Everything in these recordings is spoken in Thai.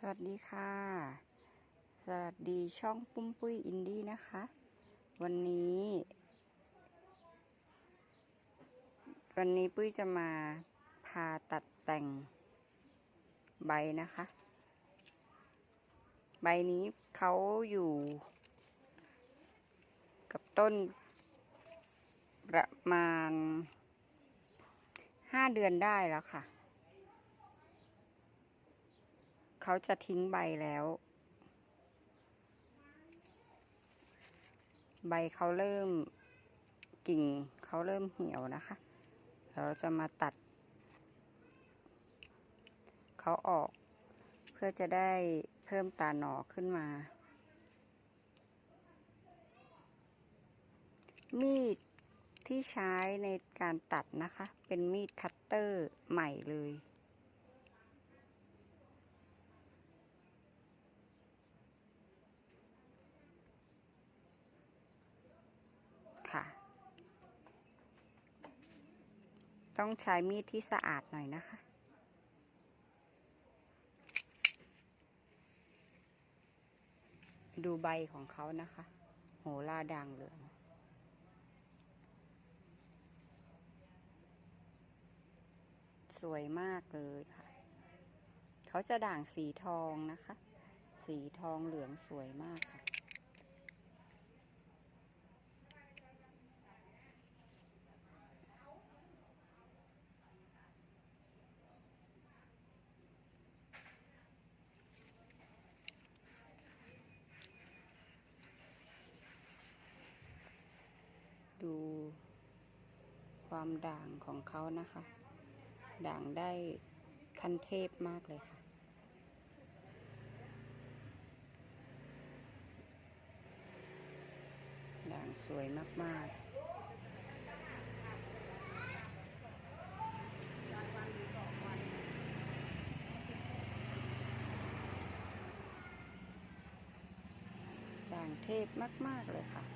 สวัสดีค่ะ สวัสดีช่องปุ้มปุ้ยอินดี้นะคะ วันนี้ วันนี้ปุ้ยจะมาพาตัดแต่งใบนะคะ ใบนี้เขาอยู่ กับต้นประมาณห้าเดือนได้แล้วค่ะ เขาจะทิ้งใบแล้ว ใบเขาเริ่มกิ่งเขาเริ่มเหี่ยวนะคะ เราจะมาตัด เขาออก เพื่อจะได้เพิ่มตาหนอขึ้นมา มีดที่ใช้ในการตัดนะคะ เป็นมีดคัตเตอร์ใหม่เลย ค่ะ ต้องใช้มีดที่สะอาดหน่อยนะคะ ดูใบของเขานะคะ โหราด่างเหลือง สวยมากเลยค่ะ เขาจะด่างสีทองนะคะ สีทองเหลืองสวยมากค่ะ ดู ความด่างของเขานะคะ ด่างได้ขั้นเทพมากเลยค่ะ ด่างสวยมากๆด่างเทพมาก ๆ เลยค่ะ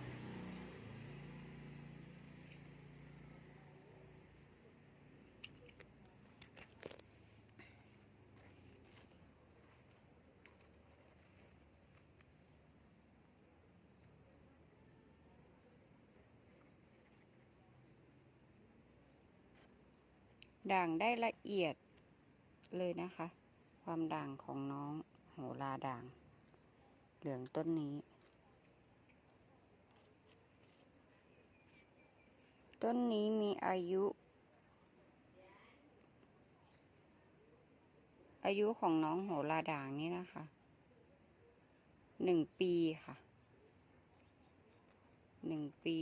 ด่างได้ละเอียดเลยนะคะ ความด่างของน้องโหราด่าง เหลืองต้นนี้ ต้นนี้มีอายุ อายุของน้องโหราด่างนี่นะคะหนึ่งปีค่ะหนึ่งปี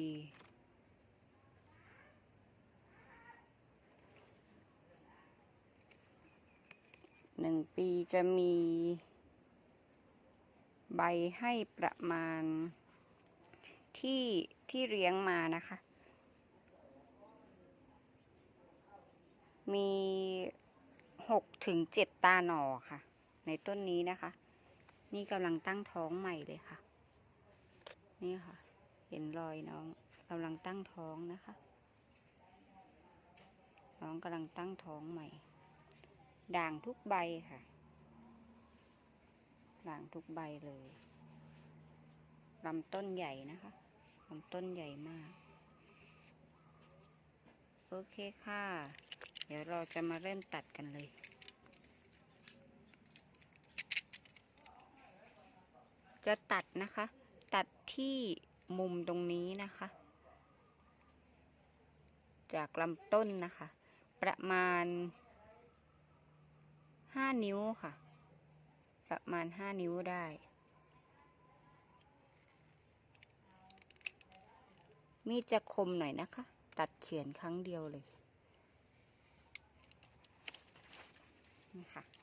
หนึ่งปีจะมีใบให้ประมาณที่ที่เลี้ยงมานะคะ มีหกถึงเจ็ดตาหน่อค่ะ ในต้นนี้นะคะ นี่กำลังตั้งท้องใหม่เลยค่ะ นี่ค่ะ เห็นรอยน้องกำลังตั้งท้องนะคะ น้องกำลังตั้งท้องใหม่ ด่างทุกใบค่ะ ด่างทุกใบเลยลำต้นใหญ่นะคะลำต้นใหญ่มาก โอเคค่ะ เดี๋ยวเราจะมาเริ่มตัดกันเลยจะตัดนะคะ ตัดที่มุมตรงนี้นะคะ จากลำต้นนะคะ ประมาณ ห้านิ้วค่ะ ประมาณห้านิ้วได้ มีดจะคมหน่อยนะคะ ตัดเฉียนครั้งเดียวเลยนี่ค่ะ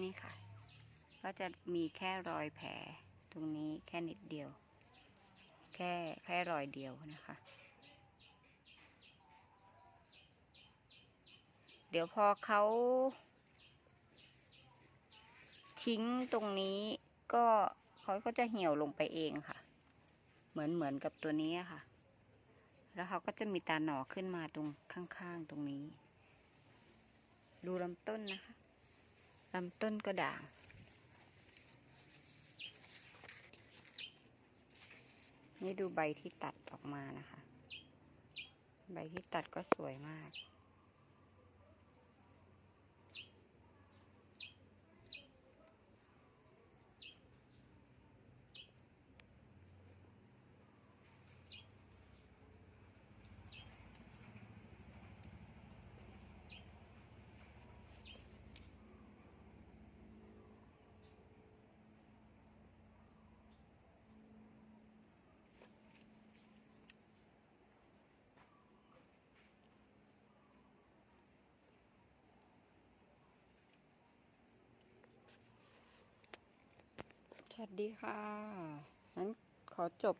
นี่ค่ะ ก็จะมีแค่รอยแผลตรงนี้แค่นิดเดียว แค่แค่รอยเดียวนะคะ เดี๋ยวพอเขาทิ้งตรงนี้ก็เขาก็จะเหี่ยวลงไปเองค่ะ เหมือนเหมือนกับตัวนี้ค่ะ แล้วเขาก็จะมีตาหน่อขึ้นมาตรงข้างๆตรงนี้ ดูลำต้นนะคะลำต้นก็ด่าง นี่ดูใบที่ตัดออกมานะคะ ใบที่ตัดก็สวยมาก สวัสดีค่ะงั้นขอจบ